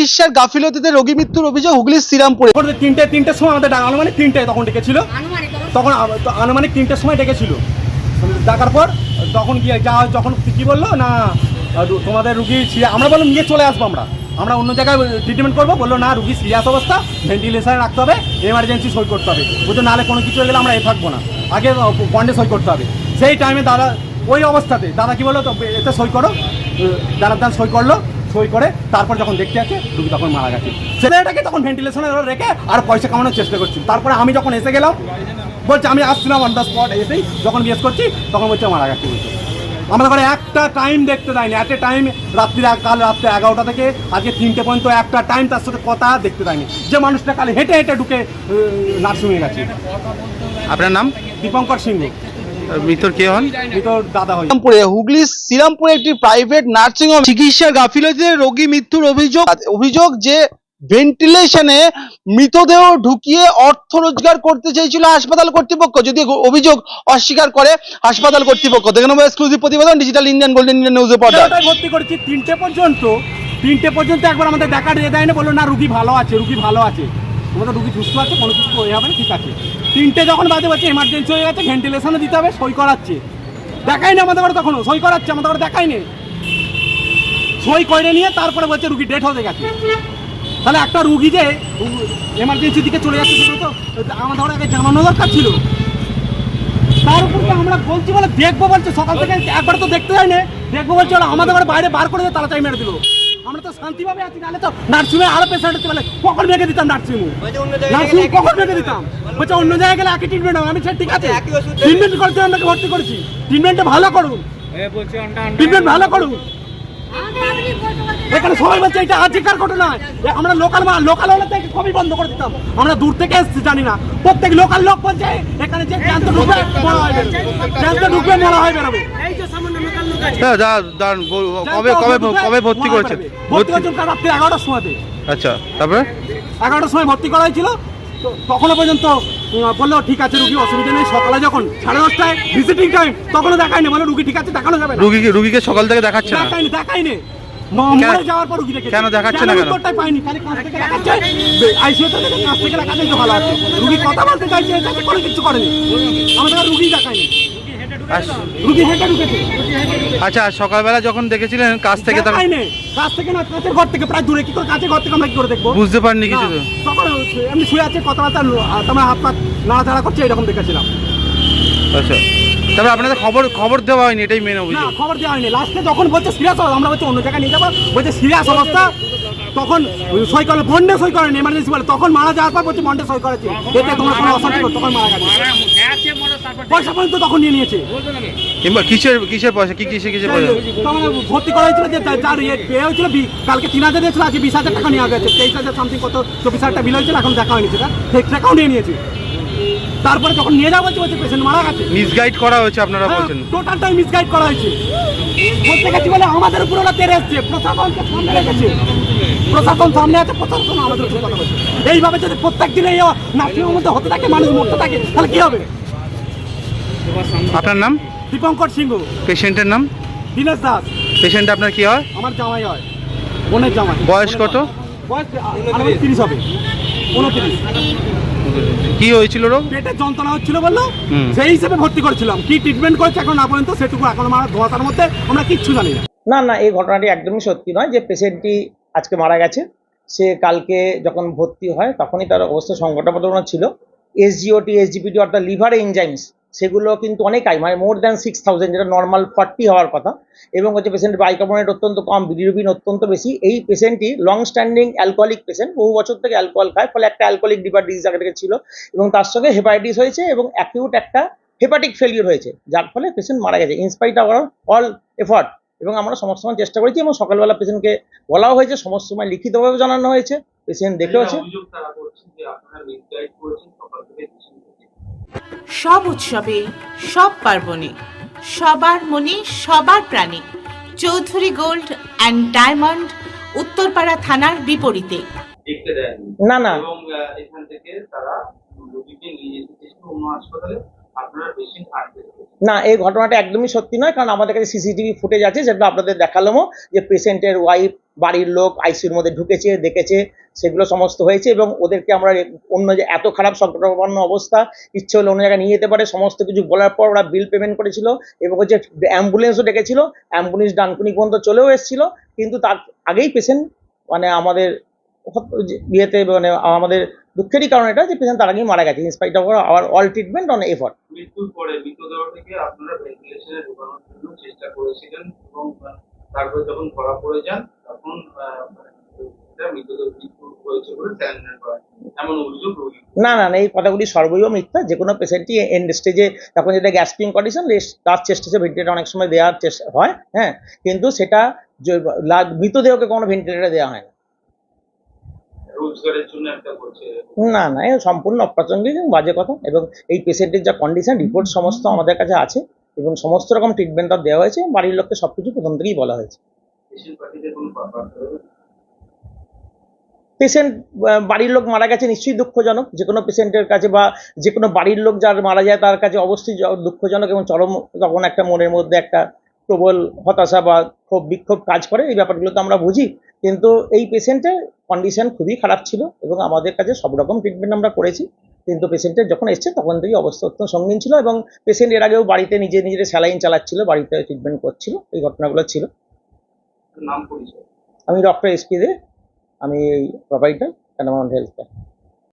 চিকিৎসার গাফিলতিতে রোগী মৃত্যুর অভিযোগ হুগলির শ্রীরামপুরে। তিনটে তিনটের সময় আমাদের ডাকা আনুমানিক তিনটে তখন ডেকেছিল। তখন? আনুমানিক তিনটের সময় ডেকেছিল। ডাকার পর তখন গিয়ে যা যখন কি বলল? না তোমাদের রুগী সিরিয়া- আমরা বললাম নিয়ে চলে আসব আমরা। আমরা অন্য জায়গায় ট্রিটমেন্ট করব। বলল না রুগী সিরিয়াস অবস্থা। ভেন্টিলেশনে রাখতে হবে। এমার্জেন্সি সই করতে হবে। বলতো নাহলে কোনো কিছু হয়ে গেলে আমরা এ থাকব না। আগে বন্ডে সই করতে হবে। সেই টাইমে দাদা ওই অবস্থাতে দাদা কি বলল তো এতে সই করো। দাদার দান সই করল। সই করে তারপর যখন দেখতে আছে রুগী তখন মারা গেছে। ছেলেটাকে তখন ভেন্টিলেশনে রেখে আর পয়সা কামানোর চেষ্টা করছি। তারপরে আমি যখন এসে গেলাম বলছে আমি আসছিলাম অন দ্য স্পট এসেই। যখন বিয়েস করছি তখন বলছে মারা গেছে। বলছে। আমাদের ঘরে একটা টাইম দেখতে দেয়নি। একটা টাইম রাত্রি কাল রাত্রে এগারোটা থেকে আজকে তিনটে পর্যন্ত একটা টাইম তার সাথে কথা দেখতে দেয়নি। যে মানুষটা কালে হেঁটে হেঁটে ঢুকে নার্সিংয়ে গেছে। আপনার নাম? দীপঙ্কর সিংহ। কে হন? মৃতর দাদা হয় শ্রীরামপুরে একটি প্রাইভেট নার্সিং হোম চিকিৎসার গাফিলতিতে রোগী মৃত্যুর অভিযোগ অভিযোগ যে ভেন্টিলেশনে মৃতদেহ ঢুকিয়ে অর্থ রোজগার করতে চেয়েছিল হাসপাতাল কর্তৃপক্ষ। যদি অভিযোগ অস্বীকার করে হাসপাতাল কর্তৃপক্ষ। দেখে নেব এক্সক্লুসিভ প্রতিবেদন ডিজিটাল ইন্ডিয়ান গোল্ডেন ইন্ডিয়ান নিউজে পর্দা ভর্তি করেছি তিনটে পর্যন্ত। তিনটে পর্যন্ত একবার আমাদের দেখা দিয়ে দেয় না বলল না রুগী ভালো আছে রুগী ভালো আছে। আমাদের রুগী সুস্থ আছে কোনো কিছু হয়ে যাবে না ঠিক আছে। তিনটে যখন বাজে বলছে এমার্জেন্সি হয়ে গেছে ভেন্টিলেশনে দিতে হবে, সই করাচ্ছে। দেখাই না আমাদের তখনও সই করাচ্ছে, আমাদের ঘরে দেখাই নেই সই করে নিয়ে তারপরে বলছে রুগী ডেট হতে গেছে। তাহলে একটা রুগী যে এমার্জেন্সি দিকে চলে যাচ্ছে তো আমাদের আগে জানানো দরকার ছিল। তার উপর তো আমরা বলছি বলে দেখব বলছে? সকাল থেকে একবার তো দেখতে যাই না দেখব বলছে, ওরা আমাদের বাইরে বার করে দিয়ে তাড়াতাড়ি মেরে দিল। আমরা তো শান্তিভাবে আছি নাহলে তো নার্সিংয়ে আরও পেশেন্ট হতে কখন দিতাম নার্সিংয়ে নার্সিং কখন দিতাম? বলছে অন্য জায়গায় গেলে একই ট্রিটমেন্ট হবে। আমি সে ঠিক আছে ট্রিটমেন্ট করতে আপনাকে ভর্তি করেছি। ট্রিটমেন্টটা ভালো করুন। ট্রিটমেন্ট ভালো করুন। এখানে সবাই বলছে এটা আজিকার ঘটনা। আমরা লোকাল লোকাল হলে থেকে কবি বন্ধ করে দিতাম। আমরা দূর থেকে এসেছি জানি না। প্রত্যেক লোকাল লোক বলছে এখানে যে জ্যান্ত ঢুকবে মরা হয় বেরোবে। জ্যান্ত ঢুকবে মরা হয় বেরোবে। হ্যাঁ, দাঁড়ান, কবে কবে কবে ভর্তি করেছেন ভর্তি করেছেন কাল রাত্রি এগারোটার সময়তে আচ্ছা তারপরে এগারোটার সময় ভর্তি করা হয়েছিল তো তখনও পর্যন্ত বলল ঠিক আছে রুগী অসুবিধা নেই সকালে যখন সাড়ে দশটায় ভিজিটিং টাইম তখনও দেখায়নি বলে রুগী ঠিক আছে দেখানো যাবে রুগীকে রুগীকে সকাল থেকে দেখাচ্ছে না দেখায়নি দেখায়নি মরে যাওয়ার পর রুগী কেন দেখাচ্ছে না কেন? উত্তরটাই পাইনি খালি কাছ থেকে দেখাচ্ছে আইসিইউতে থেকে কাছ থেকে দেখাচ্ছে তো ভালো আছে রুগী কথা বলতে চাইছে কোনো কিছু করেনি আমাদের রুগী দেখায়নি রুগী হেঁটে ঢুকেছে আচ্ছা সকালবেলা যখন দেখেছিলেন কাজ থেকে তার কাজ কাছ থেকে না কাছের ঘর থেকে প্রায় দূরে। কি করে কাছের ঘর থেকে আমরা কি করে দেখব? বুঝতে পারিনি কিছু তো? সকাল তখন এমনি শুয়ে আছে কথাবার্তা তোমার হাত পা নাড়াচাড়া করছে এরকম দেখেছিলাম। আচ্ছা। তারপরে আপনাদের খবর খবর দেওয়া হয়নি এটাই মেন না অভিযোগ খবর দেওয়া হয়নি। লাস্টে যখন বলছে সিরিয়াস আমরা বলছি অন্য জায়গায় নিয়ে যাব। বলছে সিরিয়াস অবস্থা। তখন সই করে বন্ডে সই করেন এমার্জেন্সি বলে। তখন মারা যাওয়ার পর বলছে বন্ডে সই করেছে। এতে তোমার কোনো অশান্তি করো, তখন মারা গেছে। পয়সা পর্যন্ত তখন নিয়ে নিয়েছে। কিংবা কিসের কিসের পয়সা কি কিসের কিসের পয়সা? তখন ভর্তি করা হয়েছিল যে যার ইয়ে হয়েছিল বি- কালকে তিন হাজার দিয়েছিল আজকে বিশ হাজার টাকা নেওয়া গেছে তেইশ হাজার সামথিং কত চব্বিশ হাজার টাকা বিল হয়েছিল এখন দেখা হয়নি সেটা। সেই টাকাও নিয়ে নিয়েছে। তারপরে যখন নিয়ে যাওয়া বলছে বলছে পেশেন্ট মারা গেছে। মিসগাইড করা হয়েছে আপনারা হ্যাঁ, বলছেন। টোটালটাই মিসগাইড করা হয়েছে। বলতে গেছি বলে আমাদের উপর ওরা তেরে এসছে। প্রশাসনকে সামনে রেখেছে। প্রশাসন সামনে আছে প্রশাসন আমাদের উপর কথা বলছে। এইভাবে যদি প্রত্যেক দিনে নার্সিংয়ের মধ্যে হতে থাকে মানুষ মরতে থাকে তাহলে কি হবে? আপনার নাম? দীপঙ্কর সিংহ। পেশেন্টের নাম? দীনেশ দাস। পেশেন্ট আপনার কি হয়? আমার জামাই হয়। বোনের জামাই। বয়স কত? বয়স তিরিশ হবে। উনত্রিশ। কি হয়েছিল রোগ? পেটে যন্ত্রণা হচ্ছিল বলল। সেই হিসেবে ভর্তি করেছিলাম। কি ট্রিটমেন্ট করেছে এখন না পর্যন্ত সেটুকু এখন আমার ধোয়াশার মধ্যে আমরা কিচ্ছু জানি না। না না এই ঘটনাটি একদমই সত্যি নয় যে পেশেন্টটি আজকে মারা গেছে। সে কালকে যখন ভর্তি হয় তখনই তার অবস্থা সংকটাপন্ন ছিল। এসজিওটি এসজিপিটি অর্থাৎ লিভার এনজাইমস সেগুলো কিন্তু অনেক অনেকাই মানে মোর দ্যান সিক্স থাউজেন্ড যেটা নর্মাল ফর্টি হওয়ার কথা। এবং হচ্ছে পেশেন্টের বাইকার্বনেট অত্যন্ত কম বিলিরুবিন অত্যন্ত বেশি। এই পেশেন্টটি লং স্ট্যান্ডিং অ্যালকোহলিক পেশেন্ট বহু বছর থেকে অ্যালকোহল খায়, ফলে একটা অ্যালকোহলিক লিভার ডিজিজ আগে থেকে ছিল। এবং তার সঙ্গে হেপাটাইটিস হয়েছে এবং অ্যাকিউট একটা হেপাটিক ফেলিওর হয়েছে, যার ফলে পেশেন্ট মারা গেছে। ইনস্পাইট আওয়ার অল এফর্ট এবং আমরা সমস্ত সময় চেষ্টা করেছি এবং সকালবেলা পেশেন্টকে বলাও হয়েছে, সমস্ত সময় লিখিতভাবে জানানো হয়েছে পেশেন্ট দেখেওছে। সব উৎসবে সব পার্বণে সবার মনে সবার প্রাণে Chowdhury gold and diamond Uttarpara থানার বিপরীতে। দেখতে না না। এবং এখান থেকে তারা রোগীকে নিয়ে যেতে অন্য হাসপাতালে আপনারা পেশেন্ট আনতে না, এই ঘটনাটা একদমই সত্যি নয়, কারণ আমাদের কাছে সিসিটিভি ফুটেজ আছে যেটা আপনাদের দেখালামও, যে পেশেন্টের ওয়াইফ বাড়ির লোক আইসিউর মধ্যে ঢুকেছে, দেখেছে, সেগুলো সমস্ত হয়েছে এবং ওদেরকে আমরা অন্য যে, এত খারাপ সংকটাপন্ন অবস্থা, ইচ্ছে হলে অন্য জায়গায় নিয়ে যেতে পারে, সমস্ত কিছু বলার পর ওরা বিল পেমেন্ট করেছিল এবং হচ্ছে অ্যাম্বুলেন্সও ডেকেছিল অ্যাম্বুলেন্স ডানকুনি পর্যন্ত চলেও এসেছিল, কিন্তু তার আগেই পেশেন্ট মানে আমাদের ইয়েতে মানে আমাদের দুঃখেরই কারণ এটা যে পেশেন্ট তার আগেই মারা গেছে in spite of our all treatment on effort মৃত্যুর পরে মৃতদেহ থেকে আপনারা ভেন্টিলেশনে ঢোকানোর জন্য চেষ্টা করেছিলেন এবং তারপরে যখন ধরা পড়ে যান তখন না না না এই কথাগুলি সর্বৈব মিথ্যা। যে কোনো পেশেন্টই এন্ড স্টেজে তখন যেটা গ্যাস্ট্রিং কন্ডিশন তার চেষ্টা ভেন্টিলেটার অনেক সময় দেওয়ার চেষ্টা হয় হ্যাঁ। কিন্তু সেটা মৃতদেহকে কোনো ভেন্টিলেটার দেওয়া হয় না রোজগারের জন্য একটা বলছে না না এ সম্পূর্ণ অপ্রাসঙ্গিক বাজে কথা এবং এই পেশেন্টের যা কন্ডিশন রিপোর্ট সমস্ত আমাদের কাছে আছে এবং সমস্ত রকম ট্রিটমেন্ট তার দেওয়া হয়েছে বাড়ির লোককে সব কিছু প্রথম থেকেই বলা হয়েছে। পেশেন্ট বাড়ির লোক মারা গেছে নিশ্চয়ই দুঃখজনক। যে কোনো পেশেন্টের কাছে বা যে কোনো বাড়ির লোক যার মারা যায় তার কাছে অবশ্যই দুঃখজনক এবং চরম তখন একটা মনের মধ্যে একটা প্রবল হতাশা বা ক্ষোভ বিক্ষোভ কাজ করে। এই ব্যাপারগুলো তো আমরা বুঝি। কিন্তু এই পেশেন্টের কন্ডিশন খুবই খারাপ ছিল এবং আমাদের কাছে সব রকম ট্রিটমেন্ট আমরা করেছি। কিন্তু পেশেন্টের যখন এসছে তখন থেকেই অবস্থা অত্যন্ত সঙ্গীন ছিল এবং পেশেন্ট এর আগেও বাড়িতে নিজে নিজের স্যালাইন চালাচ্ছিল বাড়িতে ট্রিটমেন্ট করছিল এই ঘটনাগুলো ছিল। নাম পরিচয়? আমি ডক্টর এসপি দে আমি এই প্রোভাইডার প্যারামাউন্ট হেলথ কেয়ার